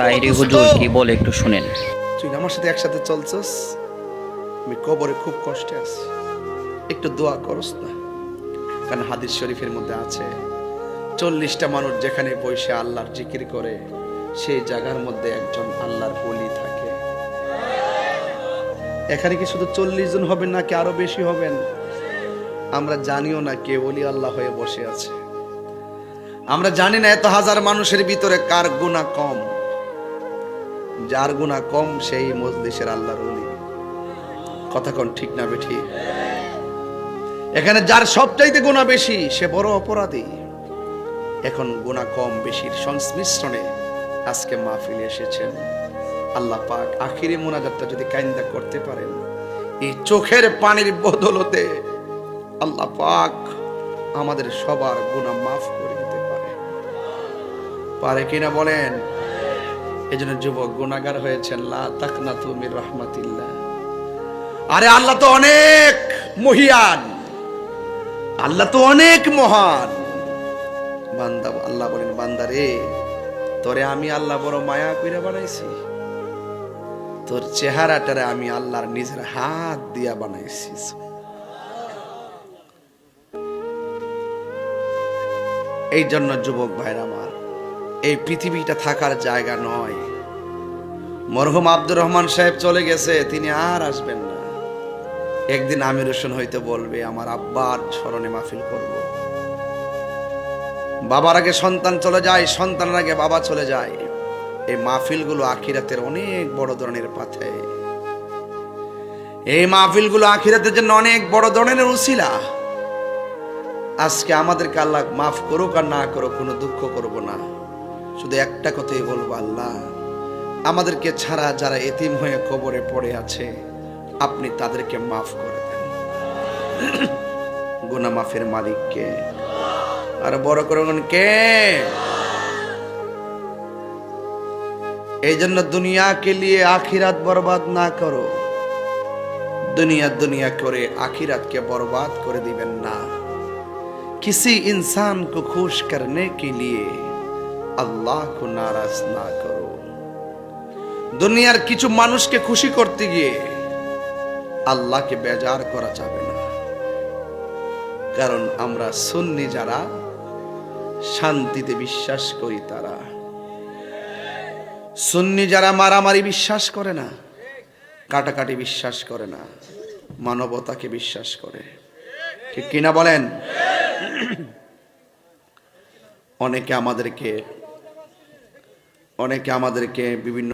কত হুজুর কি বলে একটু শুনেন। তুই আমার সাথে একসাথে চলছস? আমি কবরে খুব কষ্টে আছি। একটু দোয়া করস না। কারণ হাদিস শরীফের মধ্যে আছে চল্লিশটা মানুষ যেখানে বসে আল্লাহর জিকির করে সেই জায়গার মধ্যে একজন আল্লাহর বলি থাকে। এখানে কি শুধু চল্লিশ জন হবেন নাকি আরও বেশি হবেন? আমরা জানিও না কে বলি আল্লাহ হয়ে বসে আছে। আমরা জানি না এত হাজার মানুষের ভিতরে কার গুণা কম। যার গুণা কম, সেই মজলিসের আল্লাহর উনি কথা কোন ঠিক না বেঠি? এখানে যার সবচাইতে গুণা বেশি, সে বড় অপরাধী। এখন গুণা কম বেশির সংমিশ্রণে আজকে মাহফিলে এসেছেন। আল্লাহ পাক আখিরি মোনাজাতটা যদি কাইন্দা করতে পারেন, এই চোখের পানির বদলতে আল্লাহ পাক আমাদের সবার গুণা মাফ করে দিতে পারে। পারে কিনা বলেন? এই জন্য যুবক গুণাগার হয়েছেন, লা তাকনা তুমি রহমাতিল্লাহ। আরে আল্লাহ তো অনেক মহিয়ান, আল্লাহ তো অনেক মহান। বান্দা, আল্লাহ বলেন, বান্দা রে, তোরে আমি আল্লাহ বড় মায়া কইরা বানাইছি। তোর চেহারাটারে আমি আল্লাহর নিজের হাত দিয়া বানাইছি এই জন্য যুবক ভাইরা আমার এই পৃথিবীটা থাকার জায়গা নয়। মরহুম আব্দুর রহমান সাহেব চলে গেছে, তিনি আর আসবেন না। একদিন আমির হোসেন হইতে বলবে, আমার আব্বার স্মরণে মাহফিল করব। বাবার আগে সন্তান চলে যায়, সন্তানের আগে বাবা চলে যায়। এই মাহফিলগুলো আখিরাতের অনেক বড় ধরনের পাথে। এই মাহফিলগুলো আখিরাতের জন্য অনেক বড় ধরনের উসিলা। আজকে আমাদেরকে আল্লাহ মাফ করুক আর না করুক, কোনো দুঃখ করব না। শুধু একটা কথাই বলবো আল্লাহ আমাদেরকে ছাড়া যারা এতিম হয়ে কবরে পড়ে আছে আপনি তাদেরকে মাফ করে দেন গুনা মাফের মালিককে আর বড় করে বলুন, কে এই জন্য দুনিয়াকে লিয়ে আখিরাত বরবাদ না করো দুনিয়া দুনিয়া করে আখিরাতকে বরবাদ করে দিবেন না किसी इंसान को खुश करने के लिए আল্লাহ को নারাজ না করো। দুনিয়ার কিছু মানুষকে খুশি করতে গিয়ে আল্লাহকে বেজার করা যাবে না। কারণ আমরা সুন্নি যারা, শান্তিতে বিশ্বাস করি তারা। সুন্নি যারা মারামারি বিশ্বাস করে না, কাটাকাটি বিশ্বাস করে না, মানবতাকে বিশ্বাস করে। ঠিক কিনা বলেন? অনেকে আমাদেরকে অনেকে আমাদেরকে বিভিন্ন